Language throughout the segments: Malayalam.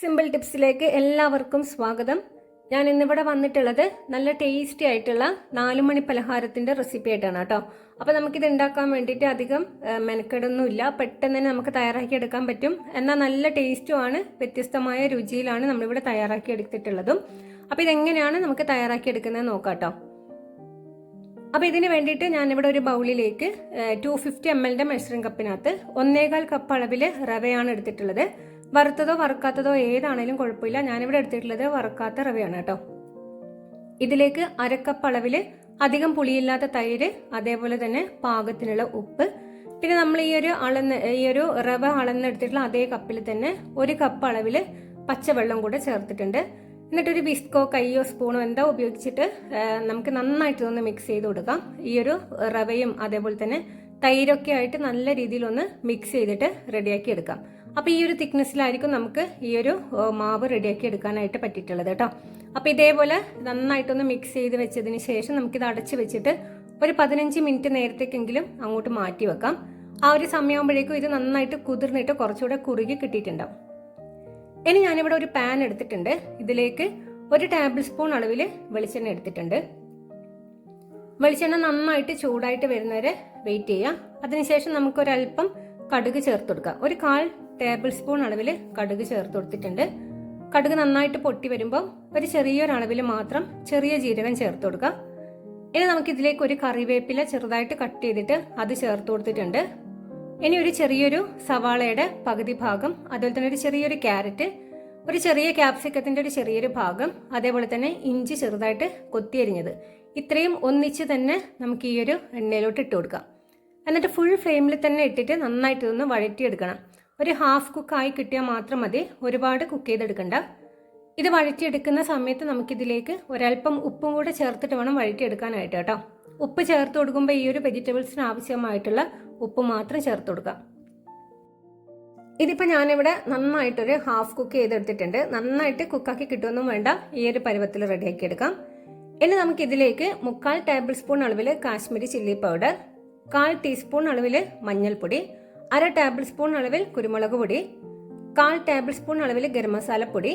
സിമ്പിൾ ടിപ്സിലേക്ക് എല്ലാവർക്കും സ്വാഗതം. ഞാൻ ഇന്നിവിടെ വന്നിട്ടുള്ളത് നല്ല ടേസ്റ്റി ആയിട്ടുള്ള നാലുമണി പലഹാരത്തിന്റെ റെസിപ്പി ആയിട്ടാണ് കേട്ടോ. അപ്പോൾ നമുക്കിത് ഉണ്ടാക്കാൻ വേണ്ടിയിട്ട് അധികം മെനക്കെടൊന്നുമില്ല പെട്ടെന്ന് തന്നെ നമുക്ക് തയ്യാറാക്കി എടുക്കാൻ പറ്റും. എന്നാൽ നല്ല ടേസ്റ്റുമാണ് വ്യത്യസ്തമായ രുചിയിലാണ് നമ്മളിവിടെ തയ്യാറാക്കി എടുത്തിട്ടുള്ളതും. അപ്പോൾ ഇതെങ്ങനെയാണ് നമുക്ക് തയ്യാറാക്കി എടുക്കുന്നത് നോക്കാം കേട്ടോ. അപ്പോൾ ഇതിന് വേണ്ടിയിട്ട് ഇവിടെ ഒരു ബൗളിലേക്ക് ടു ഫിഫ്റ്റി എം എല്ലിന്റെ മെഷറിംഗ് കപ്പിനകത്ത് ഒന്നേകാൽ കപ്പ് അളവിൽ റവയാണ് എടുത്തിട്ടുള്ളത്. വറുത്തതോ വറുക്കാത്തതോ ഏതാണേലും കുഴപ്പമില്ല. ഞാനിവിടെ എടുത്തിട്ടുള്ളത് വറുക്കാത്ത റവയാണ് കേട്ടോ. ഇതിലേക്ക് അരക്കപ്പ് അളവിൽ അധികം പുളിയില്ലാത്ത തൈര് അതേപോലെ തന്നെ പാകത്തിനുള്ള ഉപ്പ്. പിന്നെ നമ്മൾ ഈ ഒരു അളന്ന് ഈ ഒരു റവ അളന്നെടുത്തിട്ടുള്ള അതേ കപ്പിൽ തന്നെ ഒരു കപ്പ് അളവിൽ പച്ചവെള്ളം കൂടെ ചേർത്തിട്ടുണ്ട്. എന്നിട്ടൊരു ബിസ്കോ കയ്യോ സ്പൂണോ എന്താ ഉപയോഗിച്ചിട്ട് നമുക്ക് നന്നായിട്ട് ഒന്ന് മിക്സ് ചെയ്ത് കൊടുക്കാം. ഈ ഒരു റവയും അതേപോലെ തന്നെ തൈരൊക്കെ ആയിട്ട് നല്ല രീതിയിൽ ഒന്ന് മിക്സ് ചെയ്തിട്ട് റെഡിയാക്കി എടുക്കാം. അപ്പോൾ ഈ ഒരു തിക്നെസ്സിലായിരിക്കും നമുക്ക് ഈ ഒരു മാവ് റെഡിയാക്കി എടുക്കാനായിട്ട് പറ്റിയിട്ടുള്ളത് കേട്ടോ. അപ്പോൾ ഇതേപോലെ നന്നായിട്ടൊന്ന് മിക്സ് ചെയ്ത് വെച്ചതിന് ശേഷം നമുക്കിത് അടച്ച് വെച്ചിട്ട് ഒരു പതിനഞ്ച് മിനിറ്റ് നേരത്തേക്കെങ്കിലും അങ്ങോട്ട് മാറ്റി വെക്കാം. ആ ഒരു സമയമാകുമ്പോഴേക്കും ഇത് നന്നായിട്ട് കുതിർന്നിട്ട് കുറച്ചുകൂടെ കുറുകി കിട്ടിയിട്ടുണ്ടാവും. ഇനി ഞാനിവിടെ ഒരു പാൻ എടുത്തിട്ടുണ്ട്. ഇതിലേക്ക് ഒരു ടേബിൾ സ്പൂൺ അളവിൽ വെളിച്ചെണ്ണ എടുത്തിട്ടുണ്ട്. വെളിച്ചെണ്ണ നന്നായിട്ട് ചൂടായിട്ട് വരുന്നവരെ വെയിറ്റ് ചെയ്യാം. അതിനുശേഷം നമുക്കൊരല്പം കടുക് ചേർത്ത് കൊടുക്കാം. ഒരു കാൽ ടേബിൾ സ്പൂൺ അളവിൽ കടുക് ചേർത്ത് കൊടുത്തിട്ടുണ്ട്. കടുക് നന്നായിട്ട് പൊട്ടി വരുമ്പോൾ ഒരു ചെറിയൊരളവിൽ മാത്രം ചെറിയ ജീരകം ചേർത്ത് കൊടുക്കാം ഇനി നമുക്ക് ഇതിലേക്ക് ഒരു കറിവേപ്പില ചെറുതായിട്ട് കട്ട് ചെയ്തിട്ട് അത് ചേർത്ത് കൊടുത്തിട്ടുണ്ട്. ഇനി ഒരു ചെറിയൊരു സവാളയുടെ പകുതി ഭാഗം അതുപോലെ തന്നെ ഒരു ചെറിയൊരു ക്യാരറ്റ് ഒരു ചെറിയ ക്യാപ്സിക്കത്തിന്റെ ഒരു ചെറിയൊരു ഭാഗം അതേപോലെ തന്നെ ഇഞ്ചി ചെറുതായിട്ട് കൊത്തിയരിഞ്ഞത് ഇത്രയും ഒന്നിച്ച് തന്നെ നമുക്ക് ഈ ഒരു എണ്ണയിലോട്ട് ഇട്ട് കൊടുക്കാം. എന്നിട്ട് ഫുൾ ഫ്ലെയിമിൽ തന്നെ ഇട്ടിട്ട് നന്നായിട്ട് ഇതൊന്ന് വഴറ്റിയെടുക്കണം. ഒരു ഹാഫ് കുക്കായി കിട്ടിയാൽ മാത്രം മതി. ഒരുപാട് കുക്ക് ചെയ്തെടുക്കണ്ട. ഇത് വഴറ്റിയെടുക്കുന്ന സമയത്ത് നമുക്കിതിലേക്ക് ഒരല്പം ഉപ്പും കൂടെ ചേർത്തിട്ട് വേണം വഴറ്റിയെടുക്കാനായിട്ട് കേട്ടോ. ഉപ്പ് ചേർത്ത് കൊടുക്കുമ്പോൾ ഈ ഒരു വെജിറ്റബിൾസിന് ആവശ്യമായിട്ടുള്ള ഉപ്പ് മാത്രം ചേർത്ത് കൊടുക്കാം ഇതിപ്പോൾ ഞാനിവിടെ നന്നായിട്ടൊരു ഹാഫ് കുക്ക് ചെയ്തെടുത്തിട്ടുണ്ട്. നന്നായിട്ട് കുക്കാക്കി കിട്ടുമൊന്നും വേണ്ട. ഈ ഒരു പരുവത്തിൽ റെഡിയാക്കി എടുക്കാം ഇനി നമുക്ക് ഇതിലേക്ക് മുക്കാൽ ടേബിൾ സ്പൂൺ അളവിൽ കാശ്മീരി ചില്ലി പൗഡർ കാൽ ടീസ്പൂൺ അളവിൽ മഞ്ഞൾപ്പൊടി അര ടേബിൾ സ്പൂൺ അളവിൽ കുരുമുളക് പൊടി കാൽ ടേബിൾ സ്പൂൺ അളവിൽ ഗരം മസാലപ്പൊടി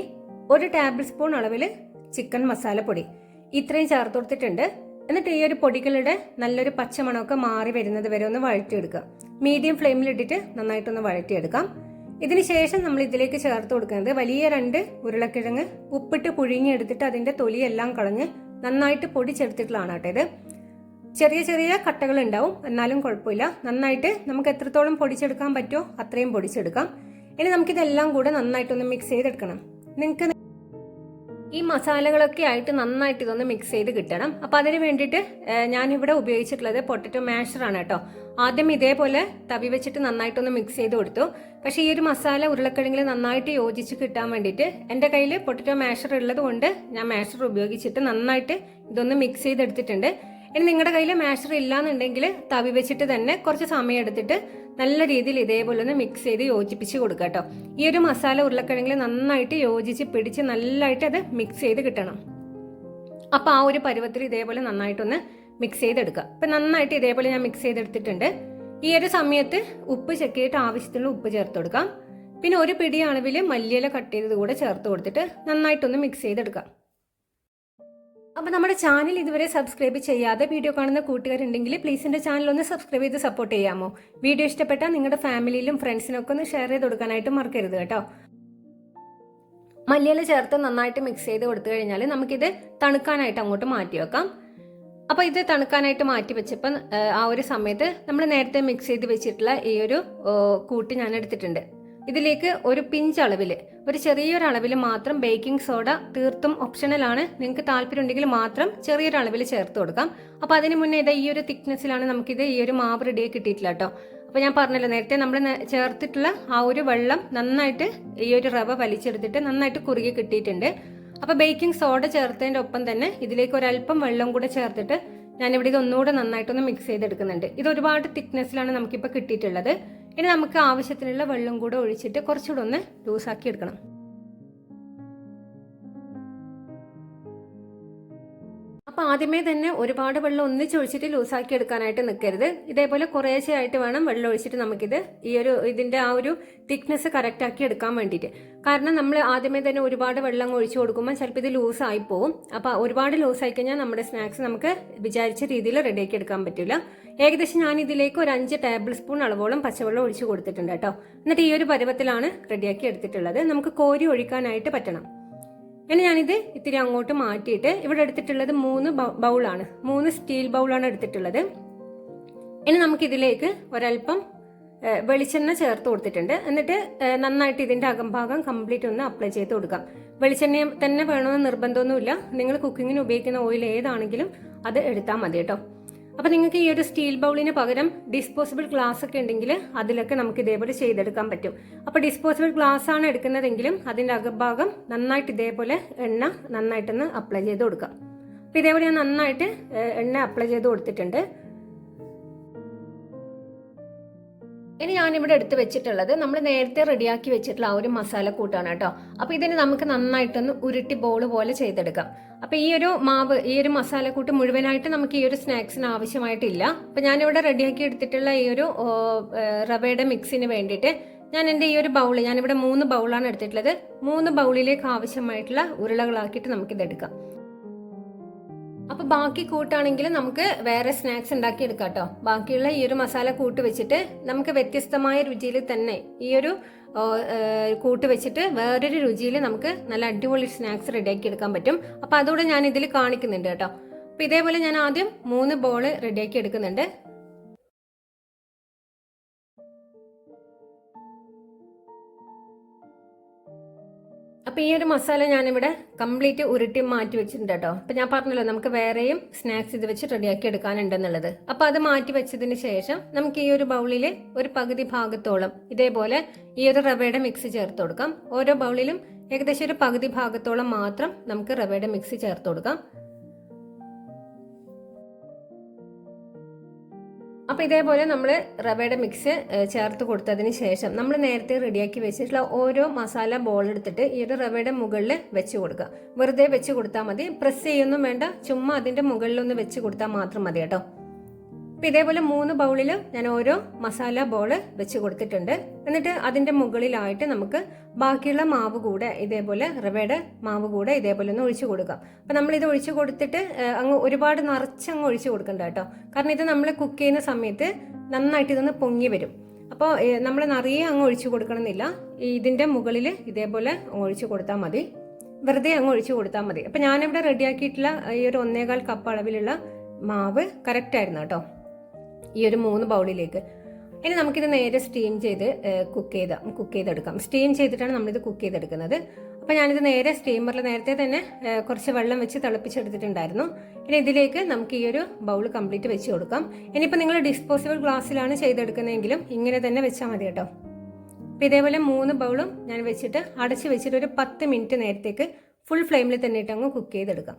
ഒരു ടേബിൾ സ്പൂൺ അളവിൽ ചിക്കൻ മസാലപ്പൊടി ഇത്രയും ചേർത്ത് കൊടുത്തിട്ടുണ്ട്. എന്നിട്ട് ഈ ഒരു പൊടികളുടെ നല്ലൊരു പച്ചമണമൊക്കെ മാറി വരുന്നത് വരെ ഒന്ന് വഴറ്റിയെടുക്കുക. മീഡിയം ഫ്ലെയിമിൽ ഇട്ടിട്ട് നന്നായിട്ടൊന്ന് വഴറ്റിയെടുക്കാം. ഇതിനുശേഷം നമ്മൾ ഇതിലേക്ക് ചേർത്ത് കൊടുക്കുന്നത് വലിയ രണ്ട് ഉരുളക്കിഴങ്ങ് ഉപ്പിട്ട് പുഴുങ്ങിയെടുത്തിട്ട് അതിന്റെ തൊലിയെല്ലാം കളഞ്ഞ് നന്നായിട്ട് പൊടിച്ചെടുത്തിട്ടുള്ളതാണ് കേട്ടോ ഇത്. ചെറിയ ചെറിയ കട്ടകൾ ഉണ്ടാവും എന്നാലും കുഴപ്പമില്ല. നന്നായിട്ട് നമുക്ക് എത്രത്തോളം പൊടിച്ചെടുക്കാൻ പറ്റുമോ അത്രയും പൊടിച്ചെടുക്കാം. ഇനി നമുക്കിതെല്ലാം കൂടെ നന്നായിട്ടൊന്ന് മിക്സ് ചെയ്തെടുക്കണം. നിങ്ങൾക്ക് ഈ മസാലകളൊക്കെ ആയിട്ട് നന്നായിട്ട് ഇതൊന്ന് മിക്സ് ചെയ്ത് കിട്ടണം. അപ്പോൾ അതിന് വേണ്ടിയിട്ട് ഞാനിവിടെ ഉപയോഗിച്ചിട്ടുള്ളത് പൊട്ടറ്റോ മാഷറാണ് കേട്ടോ. ആദ്യം ഇതേപോലെ തവി വെച്ചിട്ട് നന്നായിട്ടൊന്ന് മിക്സ് ചെയ്ത് കൊടുത്തു. പക്ഷേ ഈ ഒരു മസാല ഉരുളക്കിഴങ്ങിൽ നന്നായിട്ട് യോജിച്ച് കിട്ടാൻ വേണ്ടിയിട്ട് എന്റെ കയ്യിൽ പൊട്ടറ്റോ മാഷർ ഉള്ളത് കൊണ്ട് ഞാൻ മാഷർ ഉപയോഗിച്ചിട്ട് നന്നായിട്ട് ഇതൊന്ന് മിക്സ് ചെയ്തെടുത്തിട്ടുണ്ട്. ഇനി നിങ്ങളുടെ കയ്യിൽ മാഷർ ഇല്ലാന്നുണ്ടെങ്കിൽ തവി വെച്ചിട്ട് തന്നെ കുറച്ച് സമയം എടുത്തിട്ട് നല്ല രീതിയിൽ ഇതേപോലെ ഒന്ന് മിക്സ് ചെയ്ത് യോജിപ്പിച്ച് കൊടുക്കുക കേട്ടോ ഈ ഒരു മസാല ഉരുളക്കിഴങ്ങിൽ നന്നായിട്ട് യോജിച്ച് പിടിച്ച് നല്ലതായിട്ട് അത് മിക്സ് ചെയ്ത് കിട്ടണം. അപ്പോൾ ആ ഒരു പരുവത്തിൽ ഇതേപോലെ നന്നായിട്ടൊന്ന് മിക്സ് ചെയ്തെടുക്കുക അപ്പം നന്നായിട്ട് ഇതേപോലെ ഞാൻ മിക്സ് ചെയ്തെടുത്തിട്ടുണ്ട്. ഈ ഒരു സമയത്ത് ഉപ്പ് ചെക്ക് ചെയ്തിട്ട് ആവശ്യത്തിനുള്ള ഉപ്പ് ചേർത്ത് കൊടുക്കാം. പിന്നെ ഒരു പിടി അളവിൽ മല്ലിയില കട്ട് ചെയ്തത് കൂടെ ചേർത്ത് കൊടുത്തിട്ട് നന്നായിട്ടൊന്ന് മിക്സ് ചെയ്തെടുക്കാം. അപ്പോൾ നമ്മുടെ ചാനൽ ഇതുവരെ സബ്സ്ക്രൈബ് ചെയ്യാതെ വീഡിയോ കാണുന്ന കൂട്ടുകാരുണ്ടെങ്കിൽ പ്ലീസ് എന്റെ ചാനൽ ഒന്ന് സബ്സ്ക്രൈബ് ചെയ്ത് സപ്പോർട്ട് ചെയ്യാമോ? വീഡിയോ ഇഷ്ടപ്പെട്ടാൽ നിങ്ങളുടെ ഫാമിലിയിലും ഫ്രണ്ട്സിനൊക്കെ ഒന്ന് ഷെയർ ചെയ്ത് കൊടുക്കാനായിട്ട് മറക്കരുത് കേട്ടോ. മല്ലിയില ചേർത്ത് നന്നായിട്ട് മിക്സ് ചെയ്ത് കൊടുത്തു കഴിഞ്ഞാൽ നമുക്കിത് തണുക്കാനായിട്ട് അങ്ങോട്ട് മാറ്റി വെക്കാം. അപ്പോൾ ഇത് തണുക്കാനായിട്ട് മാറ്റി വെച്ചപ്പോൾ ആ ഒരു സമയത്ത് നമ്മൾ നേരത്തെ മിക്സ് ചെയ്ത് വെച്ചിട്ടുള്ള ഈ ഒരു കൂട്ട് ഞാൻ എടുത്തിട്ടുണ്ട്. ഇതിലേക്ക് ഒരു പിഞ്ച് അളവിൽ ഒരു ചെറിയൊരു അളവിൽ മാത്രം ബേക്കിംഗ് സോഡ തീർത്തും ഓപ്ഷണലാണ് നിങ്ങൾക്ക് താല്പര്യമുണ്ടെങ്കിൽ മാത്രം ചെറിയൊരു അളവിൽ ചേർത്ത് കൊടുക്കാം. അപ്പോൾ അതിന് മുന്നേ ഇതാ ഈ ഒരു തിക്നെസ്സിലാണ് നമുക്കിത് ഈ ഒരു മാവ് റെഡി കിട്ടിയിട്ടില്ല കേട്ടോ. അപ്പോൾ ഞാൻ പറഞ്ഞല്ലോ നേരത്തെ നമ്മൾ ചേർത്തിട്ടുള്ള ആ ഒരു വെള്ളം നന്നായിട്ട് ഈ ഒരു റവ വലിച്ചെടുത്തിട്ട് നന്നായിട്ട് കുറുകി കിട്ടിയിട്ടുണ്ട്. അപ്പോൾ ബേക്കിംഗ് സോഡ ചേർത്തതിന്റെ ഒപ്പം തന്നെ ഇതിലേക്ക് ഒരല്പം വെള്ളം കൂടെ ചേർത്തിട്ട് ഞാനിവിടെ ഇത് ഒന്നുകൂടെ നന്നായിട്ടൊന്ന് മിക്സ് ചെയ്തെടുക്കുന്നുണ്ട്. ഇത് ഒരുപാട് തിക്നെസ്സിലാണ് നമുക്കിപ്പോൾ കിട്ടിയിട്ടുള്ളത്. ഇനി നമുക്ക് ആവശ്യത്തിനുള്ള വെള്ളം കൂടെ ഒഴിച്ചിട്ട് കുറച്ചുകൂടെ ഒന്ന് ലൂസാക്കി എടുക്കണം. അപ്പോൾ ആദ്യമേ തന്നെ ഒരുപാട് വെള്ളം ഒന്നിച്ചൊഴിച്ചിട്ട് ലൂസാക്കി എടുക്കാനായിട്ട് നിൽക്കരുത്. ഇതേപോലെ കുറേശ്ശെ ആയിട്ട് വേണം വെള്ളം ഒഴിച്ചിട്ട് നമുക്കിത് ഈ ഒരു ഇതിന്റെ ആ ഒരു തിക്നെസ് കറക്റ്റ് ആക്കി എടുക്കാൻ വേണ്ടിയിട്ട്. കാരണം നമ്മൾ ആദ്യമേ തന്നെ ഒരുപാട് വെള്ളം ഒഴിച്ചു കൊടുക്കുമ്പോൾ ചിലപ്പോൾ ഇത് ലൂസായി പോകും അപ്പോൾ ഒരുപാട് ലൂസായി കഴിഞ്ഞാൽ നമ്മുടെ സ്നാക്സ് നമുക്ക് വിചാരിച്ച രീതിയിൽ റെഡിയാക്കി എടുക്കാൻ പറ്റില്ല ഏകദേശം ഞാൻ ഇതിലേക്ക് ഒരു അഞ്ച് ടേബിൾ സ്പൂൺ അളവോളം പച്ചവെള്ളം ഒഴിച്ചു കൊടുത്തിട്ടുണ്ട് കേട്ടോ. എന്നിട്ട് ഈ ഒരു പരുവത്തിലാണ് റെഡിയാക്കി എടുത്തിട്ടുള്ളത്. നമുക്ക് കോരി ഒഴിക്കാനായിട്ട് പറ്റണം. ഇനി ഞാനിത് ഇത്തിരി അങ്ങോട്ട് മാറ്റിയിട്ട് ഇവിടെ എടുത്തിട്ടുള്ളത് മൂന്ന് ബൗളാണ്. മൂന്ന് സ്റ്റീൽ ബൗളാണ് എടുത്തിട്ടുള്ളത്. ഇനി നമുക്കിതിലേക്ക് ഒരല്പം വെളിച്ചെണ്ണ ചേർത്ത് കൊടുത്തിട്ടുണ്ട്. എന്നിട്ട് നന്നായിട്ട് ഇതിന്റെ അകംഭാഗം കംപ്ലീറ്റ് ഒന്ന് അപ്ലൈ ചെയ്ത് കൊടുക്കാം. വെളിച്ചെണ്ണ തന്നെ വേണമെന്ന് നിർബന്ധമൊന്നുമില്ല. നിങ്ങൾ കുക്കിങ്ങിന് ഉപയോഗിക്കുന്ന ഓയിൽ ഏതാണെങ്കിലും അത് എടുത്താൽ മതി കേട്ടോ. അപ്പൊ നിങ്ങൾക്ക് ഈ ഒരു സ്റ്റീൽ ബൗളിന് പകരം ഡിസ്പോസിബിൾ ഗ്ലാസ് ഒക്കെ ഉണ്ടെങ്കിൽ അതിലൊക്കെ നമുക്ക് ഇതേപോലെ ചെയ്തെടുക്കാൻ പറ്റും. അപ്പൊ ഡിസ്പോസിബിൾ ഗ്ലാസ് ആണ് എടുക്കുന്നതെങ്കിലും അതിന്റെ അകഭാഗം നന്നായിട്ട് ഇതേപോലെ എണ്ണ നന്നായിട്ടൊന്ന് അപ്ലൈ ചെയ്ത് കൊടുക്കാം അപ്പൊ ഇതേപോലെ ഞാൻ നന്നായിട്ട് എണ്ണ അപ്ലൈ ചെയ്ത് കൊടുത്തിട്ടുണ്ട്. ഇനി ഞാനിവിടെ എടുത്ത് വെച്ചിട്ടുള്ളത് നമ്മൾ നേരത്തെ റെഡിയാക്കി വെച്ചിട്ടുള്ള ആ ഒരു മസാല കൂട്ടാണ് കേട്ടോ. അപ്പൊ ഇതിന് നമുക്ക് നന്നായിട്ടൊന്ന് ഉരുട്ടി ബോൾ പോലെ ചെയ്തെടുക്കാം. അപ്പൊ ഈ ഒരു മാവ് ഈ ഒരു മസാലക്കൂട്ട് മുഴുവനായിട്ട് നമുക്ക് ഈ ഒരു സ്നാക്സിന് ആവശ്യമായിട്ടില്ല. അപ്പൊ ഞാനിവിടെ റെഡിയാക്കി എടുത്തിട്ടുള്ള ഈ ഒരു റവയുടെ മിക്സിന് വേണ്ടിയിട്ട് ഞാൻ എന്റെ ഈ ഒരു ബൗൾ ഞാനിവിടെ മൂന്ന് ബൗളാണ് എടുത്തിട്ടുള്ളത്. മൂന്ന് ബൗളിലേക്ക് ആവശ്യമായിട്ടുള്ള ഉരുളകളാക്കിയിട്ട് നമുക്കിത് എടുക്കാം അപ്പൊ ബാക്കി കൂട്ടാണെങ്കിൽ നമുക്ക് വേറെ സ്നാക്സ് ഉണ്ടാക്കി എടുക്കാം കേട്ടോ ബാക്കിയുള്ള ഈ ഒരു മസാല കൂട്ട് വെച്ചിട്ട് നമുക്ക് വ്യത്യസ്തമായ രുചിയിൽ തന്നെ ഈ ഒരു കൂട്ട് വെച്ചിട്ട് വേറൊരു രുചിയിൽ നമുക്ക് നല്ല അടിപൊളി സ്നാക്സ് റെഡിയാക്കി എടുക്കാൻ പറ്റും. അപ്പൊ അതുകൂടെ ഞാൻ ഇതിൽ കാണിക്കുന്നുണ്ട് കേട്ടോ. അപ്പൊ ഇതേപോലെ ഞാൻ ആദ്യം മൂന്ന് ബോൾ റെഡിയാക്കി എടുക്കുന്നുണ്ട് അപ്പൊ ഈ ഒരു മസാല ഞാനിവിടെ കംപ്ലീറ്റ് ഉരുട്ടി മാറ്റി വെച്ചിട്ടുണ്ട് കേട്ടോ. അപ്പൊ ഞാൻ പറഞ്ഞല്ലോ നമുക്ക് വേറെയും സ്നാക്സ് ഇത് വെച്ച് റെഡിയാക്കി എടുക്കാനുണ്ടെന്നുള്ളത്. അപ്പൊ അത് മാറ്റി വെച്ചതിന് ശേഷം നമുക്ക് ഈ ഒരു ബൗളിൽ ഒരു പകുതി ഭാഗത്തോളം ഇതേപോലെ ഈ ഒരു റവയുടെ മിക്സ് ചേർത്ത് കൊടുക്കാം. ഓരോ ബൗളിലും ഏകദേശം ഒരു പകുതി ഭാഗത്തോളം മാത്രം നമുക്ക് റവയുടെ മിക്സ് ചേർത്ത് കൊടുക്കാം. അപ്പൊ ഇതേപോലെ നമ്മൾ റവയുടെ മിക്സ് ചേർത്ത് കൊടുത്തതിന് ശേഷം നമ്മൾ നേരത്തെ റെഡിയാക്കി വെച്ചിട്ടുള്ള ഓരോ മസാല ബോൾ എടുത്തിട്ട് ഈ ഒരു റവയുടെ മുകളിൽ വെച്ച് കൊടുക്കുക. വെറുതെ വെച്ച് കൊടുത്താൽ മതി. പ്രസ് ചെയ്യൊന്നും വേണ്ട. ചുമ്മാ അതിന്റെ മുകളിലൊന്ന് വെച്ച് കൊടുത്താൽ മാത്രം മതി കേട്ടോ. അപ്പൊ ഇതേപോലെ മൂന്ന് ബൗളിൽ ഞാൻ ഓരോ മസാല ബോൾ വെച്ച് കൊടുത്തിട്ടുണ്ട്. എന്നിട്ട് അതിന്റെ മുകളിലായിട്ട് നമുക്ക് ബാക്കിയുള്ള മാവ് കൂടെ ഇതേപോലെ റവയുടെ മാവ് കൂടെ ഇതേപോലെ ഒന്ന് ഒഴിച്ചു കൊടുക്കാം. അപ്പൊ നമ്മൾ ഇത് ഒഴിച്ചു കൊടുത്തിട്ട് അങ്ങ് ഒരുപാട് നിറച്ച് അങ്ങ് ഒഴിച്ചു കൊടുക്കണ്ട കേട്ടോ. കാരണം ഇത് നമ്മൾ കുക്ക് ചെയ്യുന്ന സമയത്ത് നന്നായിട്ട് ഇതൊന്ന് പൊങ്ങി വരും. അപ്പോൾ നമ്മൾ നിറയെ അങ്ങ് ഒഴിച്ചു കൊടുക്കണമെന്നില്ല. ഇതിന്റെ മുകളിൽ ഇതേപോലെ ഒഴിച്ചു കൊടുത്താൽ മതി. വെറുതെ അങ്ങ് ഒഴിച്ചു കൊടുത്താൽ മതി. അപ്പം ഞാനിവിടെ റെഡിയാക്കിയിട്ടുള്ള ഈ ഒരു ഒന്നേകാൽ കപ്പ് അളവിലുള്ള മാവ് കറക്റ്റ് ആയിരുന്നു കേട്ടോ. ഈ ഒരു മൂന്ന് ബൗളിലേക്ക്. ഇനി നമുക്കിത് നേരെ സ്റ്റീം ചെയ്ത് കുക്ക് ചെയ്ത് കുക്ക് ചെയ്തെടുക്കാം. സ്റ്റീം ചെയ്തിട്ടാണ് നമ്മളിത് കുക്ക് ചെയ്തെടുക്കുന്നത്. അപ്പോൾ ഞാനിത് നേരെ സ്റ്റീമറിൽ നേരത്തെ തന്നെ കുറച്ച് വെള്ളം വെച്ച് തിളപ്പിച്ചെടുത്തിട്ടുണ്ടായിരുന്നു. ഇനി ഇതിലേക്ക് നമുക്ക് ഈ ഒരു ബൗൾ കംപ്ലീറ്റ് വെച്ച് കൊടുക്കാം. ഇനിയിപ്പോൾ നിങ്ങൾ ഡിസ്പോസിബിൾ ഗ്ലാസ്സിലാണ് ചെയ്തെടുക്കുന്നതെങ്കിലും ഇങ്ങനെ തന്നെ വെച്ചാൽ മതി കേട്ടോ. അപ്പോൾ ഇതേപോലെ മൂന്ന് ബൗളും ഞാൻ വെച്ചിട്ട് അടച്ച് വെച്ചിട്ട് ഒരു പത്ത് മിനിറ്റ് നേരത്തേക്ക് ഫുൾ ഫ്ലെയിമിൽ തന്നെ ഇട്ട് അങ്ങ് കുക്ക് ചെയ്തെടുക്കാം.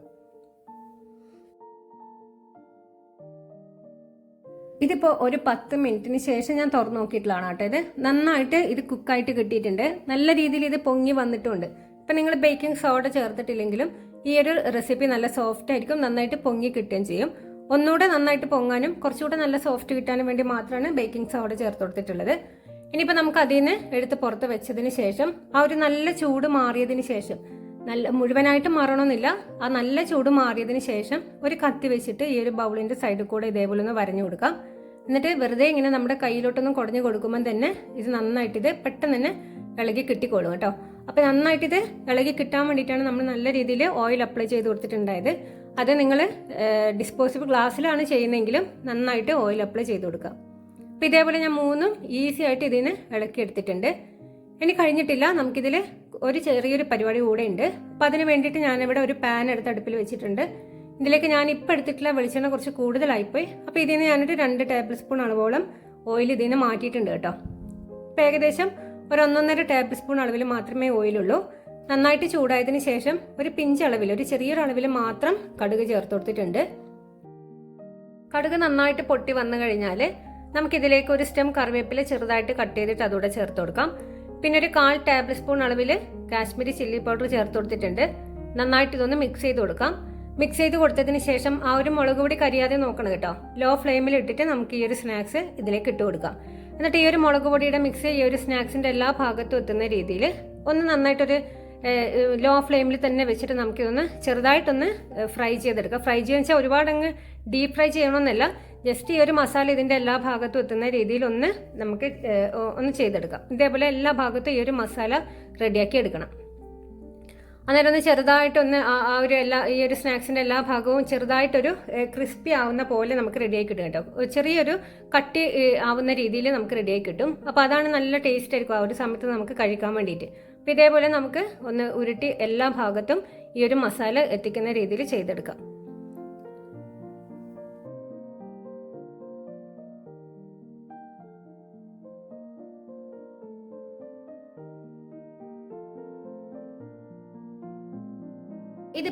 ഇതിപ്പോൾ ഒരു പത്ത് മിനിറ്റിന് ശേഷം ഞാൻ തുറന്നു നോക്കിയിട്ടുള്ളതാണ് കേട്ടോ ഇത്. നന്നായിട്ട് ഇത് കുക്കായിട്ട് കിട്ടിയിട്ടുണ്ട്. നല്ല രീതിയിൽ ഇത് പൊങ്ങി വന്നിട്ടുണ്ട്. ഇപ്പം നിങ്ങൾ ബേക്കിംഗ് സോഡ ചേർത്തിട്ടില്ലെങ്കിലും ഈ ഒരു റെസിപ്പി നല്ല സോഫ്റ്റ് ആയിരിക്കും നന്നായിട്ട് പൊങ്ങി കിട്ടുകയും ചെയ്യും. ഒന്നുകൂടെ നന്നായിട്ട് പൊങ്ങാനും കുറച്ചുകൂടെ നല്ല സോഫ്റ്റ് കിട്ടാനും വേണ്ടി മാത്രമാണ് ബേക്കിംഗ് സോഡ ചേർത്ത് കൊടുത്തിട്ടുള്ളത്. ഇനിയിപ്പോൾ നമുക്ക് അതിൽ നിന്ന് എടുത്ത് പുറത്ത് വെച്ചതിന് ശേഷം ആ ഒരു നല്ല ചൂട് മാറിയതിന് ശേഷം നല്ല മുഴുവനായിട്ട് മാറണമെന്നില്ല ആ നല്ല ചൂട് മാറിയതിന് ശേഷം ഒരു കത്തി വെച്ചിട്ട് ഈ ഒരു ബൗളിന്റെ സൈഡിൽ കൂടെ ഇതേപോലെ ഒന്ന് വരഞ്ഞു കൊടുക്കാം. എന്നിട്ട് വെറുതെ ഇങ്ങനെ നമ്മുടെ കയ്യിലോട്ടൊന്നും കുടഞ്ഞു കൊടുക്കുമ്പോൾ തന്നെ ഇത് നന്നായിട്ട് ഇത് പെട്ടെന്ന് തന്നെ ഇളകി കിട്ടിക്കോളും കേട്ടോ. അപ്പോൾ നന്നായിട്ട് ഇത് ഇളകി കിട്ടാൻ വേണ്ടിയിട്ടാണ് നമ്മൾ നല്ല രീതിയിൽ ഓയിൽ അപ്ലൈ ചെയ്ത് കൊടുത്തിട്ടുണ്ടായത്. അത് നിങ്ങൾ ഡിസ്പോസിബിൾ ഗ്ലാസ്സിലാണ് ചെയ്യുന്നതെങ്കിലും നന്നായിട്ട് ഓയിൽ അപ്ലൈ ചെയ്ത് കൊടുക്കുക അപ്പോൾ ഇതേപോലെ ഞാൻ മൂന്നും ഈസി ആയിട്ട് ഇതിന് ഇളക്കി എടുത്തിട്ടുണ്ട് ഇനി കഴിഞ്ഞിട്ടില്ല. നമുക്കിതിൽ ഒരു ചെറിയൊരു പരിപാടി കൂടെ ഉണ്ട് അപ്പം അതിന് വേണ്ടിയിട്ട് ഞാനിവിടെ ഒരു പാൻ എടുത്ത് അടുപ്പിൽ വെച്ചിട്ടുണ്ട്. ഇതിലേക്ക് ഞാൻ ഇപ്പം എടുത്തിട്ടുള്ള വെളിച്ചെണ്ണ കുറച്ച് കൂടുതലായിപ്പോയി. അപ്പോൾ ഇതിൽ നിന്ന് ഞാനൊരു രണ്ട് ടേബിൾ സ്പൂൺ അളവോളം ഓയിൽ ഇതിൽ നിന്ന് മാറ്റിയിട്ടുണ്ട് കേട്ടോ. ഇപ്പം ഏകദേശം ഒരു ഒന്നൊന്നര ടേബിൾ സ്പൂൺ അളവിൽ മാത്രമേ ഓയിലുള്ളൂ നന്നായിട്ട് ചൂടായതിനു ശേഷം ഒരു പിഞ്ച് അളവിൽ ഒരു ചെറിയൊരു അളവിൽ മാത്രം കടുക് ചേർത്ത് കൊടുത്തിട്ടുണ്ട്. കടുക് നന്നായിട്ട് പൊട്ടി വന്നു കഴിഞ്ഞാൽ നമുക്കിതിലേക്ക് ഒരു സ്റ്റെം കറിവേപ്പില ചെറുതായിട്ട് കട്ട് ചെയ്തിട്ട് അതുകൂടെ ചേർത്ത് കൊടുക്കാം. പിന്നെ ഒരു കാൽ ടേബിൾ സ്പൂൺ അളവിൽ കാശ്മീരി ചില്ലി പൗഡർ ചേർത്ത് കൊടുത്തിട്ടുണ്ട്. നന്നായിട്ട് ഇതൊന്ന് മിക്സ് ചെയ്ത് കൊടുക്കാം. മിക്സ് ചെയ്ത് കൊടുത്തതിന് ശേഷം ആ ഒരു മുളക് പൊടി കരിയാതെ നോക്കണം കേട്ടോ. ലോ ഫ്ലെയിമിൽ ഇട്ടിട്ട് നമുക്ക് ഈ ഒരു സ്നാക്സ് ഇതിലേക്ക് ഇട്ട് കൊടുക്കാം. എന്നിട്ട് ഈ ഒരു മുളക് പൊടിയുടെ മിക്സ് ഈ ഒരു സ്നാക്സിന്റെ എല്ലാ ഭാഗത്തും എത്തുന്ന രീതിയിൽ ഒന്ന് നന്നായിട്ടൊരു ലോ ഫ്ലെയിമിൽ തന്നെ വെച്ചിട്ട് നമുക്കിതൊന്ന് ചെറുതായിട്ടൊന്ന് ഫ്രൈ ചെയ്തെടുക്കാം. ഫ്രൈ ചെയ്യുക വെച്ചാൽ ഒരുപാട് അങ്ങ് ഡീപ് ഫ്രൈ ചെയ്യണമെന്നല്ല ജസ്റ്റ് ഈ ഒരു മസാല ഇതിന്റെ എല്ലാ ഭാഗത്തും എത്തുന്ന രീതിയിൽ ഒന്ന് നമുക്ക് ഒന്ന് ചെയ്തെടുക്കാം. ഇതേപോലെ എല്ലാ ഭാഗത്തും ഈ ഒരു മസാല റെഡിയാക്കി എടുക്കണം. അന്നേരം ഒന്ന് ചെറുതായിട്ടൊന്ന് ആ ഒരു എല്ലാ ഈ ഒരു സ്നാക്സിന്റെ എല്ലാ ഭാഗവും ചെറുതായിട്ടൊരു ക്രിസ്പി ആവുന്ന പോലെ നമുക്ക് റെഡിയാക്കി കിട്ടും. കേട്ടോ ചെറിയൊരു കട്ടി ആവുന്ന രീതിയിൽ നമുക്ക് റെഡിയാക്കി കിട്ടും അപ്പോൾ അതാണ് നല്ല ടേസ്റ്റ് ആയിരിക്കും ആ ഒരു സമയത്ത് നമുക്ക് കഴിക്കാൻ വേണ്ടിയിട്ട്. അപ്പോൾ ഇതേപോലെ നമുക്ക് ഒന്ന് ഉരുട്ടി എല്ലാ ഭാഗത്തും ഈ ഒരു മസാല എത്തിക്കുന്ന രീതിയിൽ ചെയ്തെടുക്കാം.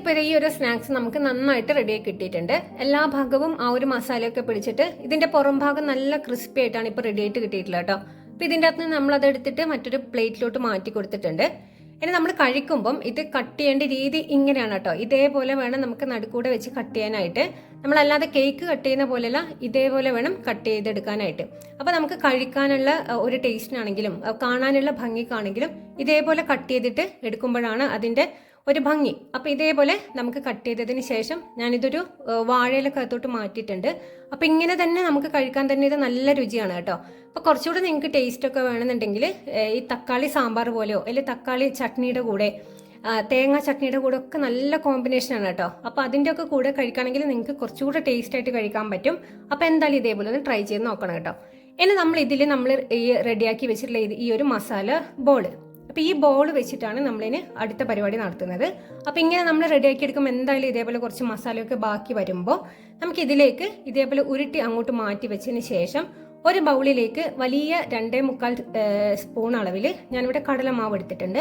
ഇതിപ്പോൾ ഈ ഒരു സ്നാക്സ് നമുക്ക് നന്നായിട്ട് റെഡിയായി കിട്ടിയിട്ടുണ്ട്. എല്ലാ ഭാഗവും ആ ഒരു മസാലയൊക്കെ പിടിച്ചിട്ട് ഇതിന്റെ പുറം ഭാഗം നല്ല ക്രിസ്പി ആയിട്ടാണ് ഇപ്പോൾ റെഡി ആയിട്ട് കിട്ടിയിട്ടുള്ളത് കേട്ടോ. അപ്പോൾ ഇതിന്റെ അകത്ത് നിന്ന് നമ്മളത് എടുത്തിട്ട് മറ്റൊരു പ്ലേറ്റിലോട്ട് മാറ്റി കൊടുത്തിട്ടുണ്ട്. ഇനി നമ്മൾ കഴിക്കുമ്പം ഇത് കട്ട് ചെയ്യേണ്ട രീതി ഇങ്ങനെയാണ് കേട്ടോ. ഇതേപോലെ വേണം നമുക്ക് നടുക്കൂടെ വെച്ച് കട്ട് ചെയ്യാനായിട്ട്. നമ്മളല്ലാതെ കേക്ക് കട്ട് ചെയ്യുന്ന പോലെയല്ല ഇതേപോലെ വേണം കട്ട് ചെയ്തെടുക്കാനായിട്ട്. അപ്പോൾ നമുക്ക് കഴിക്കാനുള്ള ഒരു ടേസ്റ്റിനാണെങ്കിലും കാണാനുള്ള ഭംഗിക്കാണെങ്കിലും ഇതേപോലെ കട്ട് ചെയ്തിട്ട് എടുക്കുമ്പോഴാണ് അതിന്റെ ഒരു ഭംഗി. അപ്പോൾ ഇതേപോലെ നമുക്ക് കട്ട് ചെയ്തതിന് ശേഷം ഞാനിതൊരു വാഴയിലക്കകത്തോട്ട് മാറ്റിയിട്ടുണ്ട്. അപ്പോൾ ഇങ്ങനെ തന്നെ നമുക്ക് കഴിക്കാൻ തന്നെ ഇത് നല്ല രുചിയാണ് കേട്ടോ. അപ്പോൾ കുറച്ചുകൂടി നിങ്ങൾക്ക് ടേസ്റ്റ് ഒക്കെ വേണമെന്നുണ്ടെങ്കിൽ ഈ തക്കാളി സാമ്പാർ പോലെയോ അല്ലെങ്കിൽ തക്കാളി ചട്നിയുടെ കൂടെ തേങ്ങ ചട്നിയുടെ കൂടെ ഒക്കെ നല്ല കോമ്പിനേഷനാണ് കേട്ടോ. അപ്പോൾ അതിന്റെ ഒക്കെ കൂടെ കഴിക്കുകയാണെങ്കിൽ നിങ്ങൾക്ക് കുറച്ചുകൂടെ ടേസ്റ്റ് ആയിട്ട് കഴിക്കാൻ പറ്റും. അപ്പോൾ എന്തായാലും ഇതേപോലെ ഒന്ന് ട്രൈ ചെയ്ത് നോക്കണം കേട്ടോ. ഇനി നമ്മൾ ഇതിൽ നമ്മൾ ഈ റെഡിയാക്കി വെച്ചിട്ടുള്ള ഈ ഒരു മസാല ബോൾ അപ്പോൾ ഈ ബോൾ വെച്ചിട്ടാണ് നമ്മളിന് അടുത്ത പരിപാടി നടത്തുന്നത്. അപ്പോൾ ഇങ്ങനെ നമ്മൾ റെഡിയാക്കി എടുക്കുമ്പോൾ എന്തായാലും ഇതേപോലെ കുറച്ച് മസാലയൊക്കെ ബാക്കി വരുമ്പോൾ നമുക്ക് ഇതിലേക്ക് ഇതേപോലെ ഉരുട്ടി അങ്ങോട്ട് മാറ്റി വെച്ചതിന് ശേഷം ഒരു ബൗളിലേക്ക് വലിയ രണ്ടേ മുക്കാൽ സ്പൂൺ അളവിൽ ഞാനിവിടെ കടലമാവ് എടുത്തിട്ടുണ്ട്.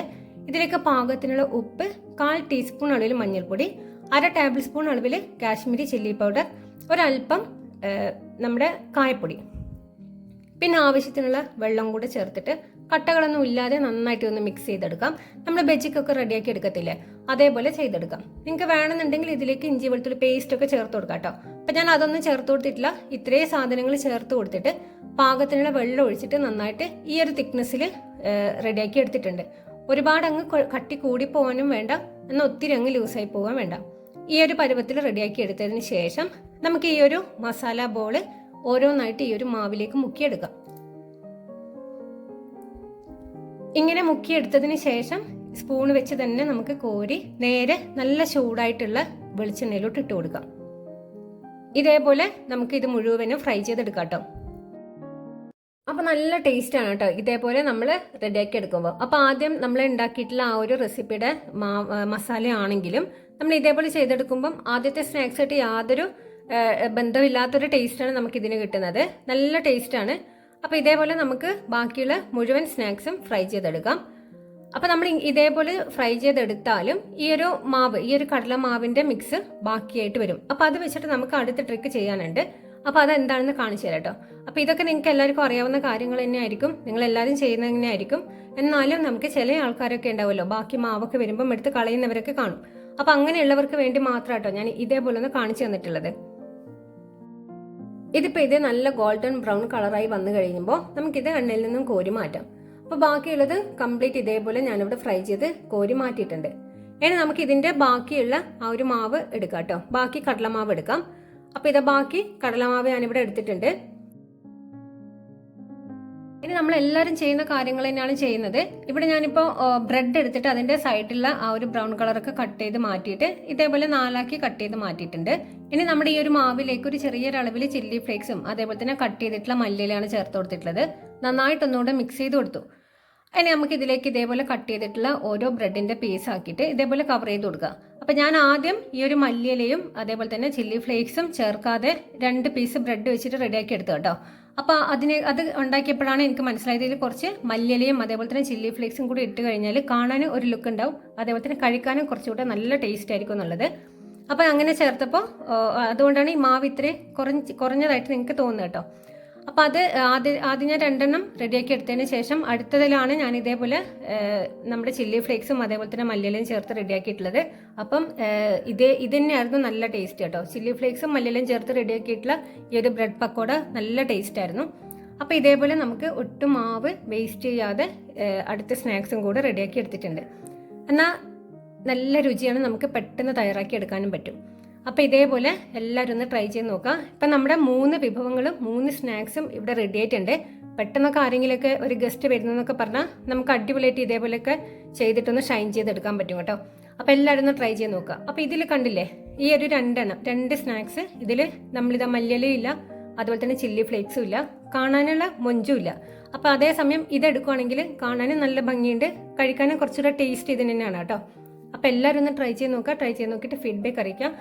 ഇതിലേക്ക് പാകത്തിനുള്ള ഉപ്പ് കാൽ ടീസ്പൂൺ അളവിൽ മഞ്ഞൾപ്പൊടി അര ടേബിൾ സ്പൂൺ അളവിൽ കാശ്മീരി ചില്ലി പൗഡർ ഒരല്പം ഏഹ്, നമ്മുടെ കായപ്പൊടി. പിന്നെ ആവശ്യത്തിനുള്ള വെള്ളം കൂടെ ചേർത്തിട്ട് കട്ടകളൊന്നും ഇല്ലാതെ നന്നായിട്ട് ഒന്ന് മിക്സ് ചെയ്തെടുക്കാം. നമ്മൾ ബെജിക്കൊക്കെ റെഡിയാക്കി എടുക്കത്തില്ലേ? അതേപോലെ ചെയ്തെടുക്കാം. നിങ്ങൾക്ക് വേണമെന്നുണ്ടെങ്കിൽ ഇതിലേക്ക് ഇഞ്ചി വെളുത്തുള്ളി പേസ്റ്റ് ഒക്കെ ചേർത്ത് കൊടുക്കാം കേട്ടോ. അപ്പം ഞാൻ അതൊന്നും ചേർത്ത് കൊടുത്തിട്ടില്ല. ഇത്രയും സാധനങ്ങൾ ചേർത്ത് കൊടുത്തിട്ട് പാകത്തിനുള്ള വെള്ളം ഒഴിച്ചിട്ട് നന്നായിട്ട് ഈ ഒരു തിക്നെസ്സിൽ റെഡിയാക്കി എടുത്തിട്ടുണ്ട്. ഒരുപാട് അങ്ങ് കട്ടി കൂടി പോകാനും വേണ്ട. എന്നാൽ ഒത്തിരി അങ്ങ് ലൂസായി പോകാൻ വേണ്ട. ഈ ഒരു പരുവത്തിൽ റെഡിയാക്കി എടുത്തതിന് ശേഷം നമുക്ക് ഈ ഒരു മസാല ബോൾ ഓരോന്നായിട്ട് ഈ ഒരു മാവിലേക്ക് മുക്കിയെടുക്കാം. ഇങ്ങനെ മുക്കിയെടുത്തതിന് ശേഷം സ്പൂൺ വെച്ച് തന്നെ നമുക്ക് കോരി നേരെ നല്ല ചൂടായിട്ടുള്ള വെളിച്ചെണ്ണയിലോട്ട് ഇട്ട് കൊടുക്കാം. ഇതേപോലെ നമുക്ക് ഇത് മുഴുവനും ഫ്രൈ ചെയ്തെടുക്കാം കേട്ടോ അപ്പൊ നല്ല ടേസ്റ്റ് ആണ് കേട്ടോ ഇതേപോലെ നമ്മൾ റെഡിയാക്കി എടുക്കുമ്പോൾ അപ്പൊ ആദ്യം നമ്മൾ ഉണ്ടാക്കിയിട്ടുള്ള ആ ഒരു റെസിപ്പിയുടെ മസാല ആണെങ്കിലും നമ്മൾ ഇതേപോലെ ചെയ്തെടുക്കുമ്പം ആദ്യത്തെ സ്നാക്സ് ആയിട്ട് യാതൊരു ബന്ധമില്ലാത്തൊരു ടേസ്റ്റാണ് നമുക്ക് ഇതിന് കിട്ടുന്നത്. നല്ല ടേസ്റ്റാണ് അപ്പൊ ഇതേപോലെ നമുക്ക് ബാക്കിയുള്ള മുഴുവൻ സ്നാക്സും ഫ്രൈ ചെയ്തെടുക്കാം. അപ്പൊ നമ്മൾ ഇതേപോലെ ഫ്രൈ ചെയ്തെടുത്താലും ഈ ഒരു മാവ് ഈ ഒരു കടല മാവിന്റെ മിക്സ് ബാക്കിയായിട്ട് വരും. അപ്പൊ അത് വെച്ചിട്ട് നമുക്ക് അടുത്ത ട്രിക്ക് ചെയ്യാനുണ്ട്. അപ്പൊ അതെന്താണെന്ന് കാണിച്ചു തരാം കേട്ടോ അപ്പൊ ഇതൊക്കെ നിങ്ങൾക്ക് എല്ലാവർക്കും അറിയാവുന്ന കാര്യങ്ങൾ തന്നെയായിരിക്കും. നിങ്ങൾ എല്ലാവരും ചെയ്യുന്നത് തന്നെയായിരിക്കും. എന്നാലും നമുക്ക് ചില ആൾക്കാരൊക്കെ ഉണ്ടാവുമല്ലോ. ബാക്കി മാവൊക്കെ വരുമ്പം എടുത്ത് കളയുന്നവരൊക്കെ കാണും. അപ്പൊ അങ്ങനെയുള്ളവർക്ക് വേണ്ടി മാത്രമാട്ടോ ഞാൻ ഇതേപോലെ ഒന്ന് കാണിച്ചു തന്നിട്ടുള്ളത്. ഇതിപ്പോ ഇത് നല്ല ഗോൾഡൻ ബ്രൗൺ കളറായി വന്നു കഴിയുമ്പോൾ നമുക്കിത് എണ്ണയിൽ നിന്നും കോരി മാറ്റാം. അപ്പോൾ ബാക്കിയുള്ളത് കംപ്ലീറ്റ് ഇതേപോലെ ഞാനിവിടെ ഫ്രൈ ചെയ്ത് കോരി മാറ്റിയിട്ടുണ്ട്. ഇനി നമുക്ക് ഇതിന്റെ ബാക്കിയുള്ള ആ ഒരു മാവ് എടുക്കാം കേട്ടോ ബാക്കി കടലമാവ് എടുക്കാം. അപ്പോൾ ഇതാ ബാക്കി കടലമാവ് ഞാനിവിടെ എടുത്തിട്ടുണ്ട്. ഇനി നമ്മൾ എല്ലാവരും ചെയ്യുന്ന കാര്യങ്ങൾ തന്നെയാണ് ചെയ്യുന്നത്. ഇവിടെ ഞാനിപ്പോൾ ബ്രെഡ് എടുത്തിട്ട് അതിന്റെ സൈഡിലുള്ള ആ ഒരു ബ്രൗൺ കളറൊക്കെ കട്ട് ചെയ്ത് മാറ്റിയിട്ട് ഇതേപോലെ നാലാക്കി കട്ട് ചെയ്ത് മാറ്റിയിട്ടുണ്ട്. ഇനി നമ്മുടെ ഈ ഒരു മാവിലേക്ക് ഒരു ചെറിയൊരളവിൽ ചില്ലി ഫ്ലേക്സും അതേപോലെ തന്നെ കട്ട് ചെയ്തിട്ടുള്ള മല്ലിയിലാണ് ചേർത്ത് കൊടുത്തിട്ടുള്ളത്. നന്നായിട്ടൊന്നുകൂടെ മിക്സ് ചെയ്ത് കൊടുത്തു. ഇനി നമുക്ക് ഇതിലേക്ക് ഇതേപോലെ കട്ട് ചെയ്തിട്ടുള്ള ഓരോ ബ്രെഡിന്റെ പീസ് ആക്കിയിട്ട് ഇതേപോലെ കവർ ചെയ്ത് കൊടുക്കുക. അപ്പം ഞാൻ ആദ്യം ഈ ഒരു മല്ലിയിലയും അതേപോലെ തന്നെ ചില്ലി ഫ്ലേക്സും ചേർക്കാതെ രണ്ട് പീസ് ബ്രെഡ് വെച്ചിട്ട് റെഡിയാക്കി എടുത്തു കേട്ടോ. അപ്പോൾ അതിനെ അത് ഉണ്ടാക്കിയപ്പോഴാണ് എനിക്ക് മനസ്സിലായത് ഇതിൽ കുറച്ച് മല്ലിയിലയും അതേപോലെ തന്നെ ചില്ലി ഫ്ലേക്സും കൂടി ഇട്ട് കഴിഞ്ഞാൽ കാണാനും ഒരു ലുക്ക് ഉണ്ടാവും. അതേപോലെ തന്നെ കഴിക്കാനും കുറച്ചുകൂടെ നല്ല ടേസ്റ്റ് ആയിരിക്കും എന്നുള്ളത്. അപ്പോൾ അങ്ങനെ ചേർത്തപ്പോൾ അതുകൊണ്ടാണ് ഈ മാവ് ഇത്രയും കുറഞ്ഞ് കുറഞ്ഞതായിട്ട് നിങ്ങൾക്ക് തോന്നുന്നത് കേട്ടോ. അപ്പോൾ അത് ആദ്യം ആദ്യം ഞാൻ രണ്ടെണ്ണം റെഡിയാക്കി എടുത്തതിന് ശേഷം അടുത്തതിലാണ് ഞാൻ ഇതേപോലെ നമ്മുടെ ചില്ലി ഫ്ലേക്സും അതേപോലെ തന്നെ മല്ലിയിലയും ചേർത്ത് റെഡിയാക്കിയിട്ടുള്ളത്. അപ്പം ഇതേ ഇത് തന്നെയായിരുന്നു നല്ല ടേസ്റ്റ് കേട്ടോ. ചില്ലി ഫ്ലേക്സും മല്ലിയിലയും ചേർത്ത് റെഡിയാക്കിയിട്ടുള്ള ഈ ഒരു ബ്രെഡ് പക്കോട നല്ല ടേസ്റ്റ് ആയിരുന്നു. അപ്പോൾ ഇതേപോലെ നമുക്ക് ഒട്ടും മാവ് വേസ്റ്റ് ചെയ്യാതെ അടുത്ത സ്നാക്സും കൂടെ റെഡിയാക്കി എടുത്തിട്ടുണ്ട്. എന്നാൽ നല്ല രുചിയാണ് നമുക്ക് പെട്ടെന്ന് തയ്യാറാക്കി എടുക്കാനും പറ്റും. അപ്പോൾ ഇതേപോലെ എല്ലാവരും ഒന്ന് ട്രൈ ചെയ്ത് നോക്കാം. ഇപ്പം നമ്മുടെ മൂന്ന് വിഭവങ്ങളും മൂന്ന് സ്നാക്സും ഇവിടെ റെഡി ആയിട്ടുണ്ട്. പെട്ടെന്നൊക്കെ ആരെങ്കിലുമൊക്കെ ഒരു ഗസ്റ്റ് വരുന്നതെന്നൊക്കെ പറഞ്ഞാൽ നമുക്ക് അടിപൊളിയായിട്ട് ഇതേപോലെയൊക്കെ ചെയ്തിട്ടൊന്ന് ഷൈൻ ചെയ്തെടുക്കാൻ പറ്റും കേട്ടോ. അപ്പോൾ എല്ലാവരും ഒന്ന് ട്രൈ ചെയ്ത് നോക്കുക അപ്പോൾ ഇതിൽ കണ്ടില്ലേ ഈ ഒരു രണ്ടെണ്ണം രണ്ട് സ്നാക്സ് ഇതിൽ നമ്മളിതാ മല്ലിയിലയും ഇല്ല അതുപോലെ തന്നെ ചില്ലി ഫ്ലേക്സും ഇല്ല കാണാനുള്ള മൊഞ്ചും ഇല്ല. അപ്പോൾ അതേസമയം ഇതെടുക്കുവാണെങ്കിൽ കാണാനും നല്ല ഭംഗിയുണ്ട് കഴിക്കാനും കുറച്ചുകൂടെ ടേസ്റ്റ് ഇതിന് തന്നെയാണ് കേട്ടോ. അപ്പോൾ എല്ലാവരും ഒന്ന് ട്രൈ ചെയ്ത് നോക്കുക ട്രൈ ചെയ്ത് നോക്കിയിട്ട് ഫീഡ്ബാക്ക് അറിയിക്കാം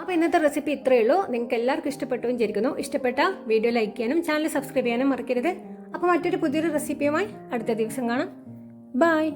അപ്പോൾ ഇന്നത്തെ റെസിപ്പി ഇത്രയേ ഉള്ളൂ. നിങ്ങൾക്ക് എല്ലാവർക്കും ഇഷ്ടപ്പെട്ടു വിചാരിക്കുന്നു. ഇഷ്ടപ്പെട്ട വീഡിയോ ലൈക്ക് ചെയ്യാനും ചാനൽ സബ്സ്ക്രൈബ് ചെയ്യാനും മറക്കരുത്. അപ്പോൾ മറ്റൊരു പുതിയൊരു റെസിപ്പിയുമായി അടുത്ത ദിവസം കാണാം. ബൈ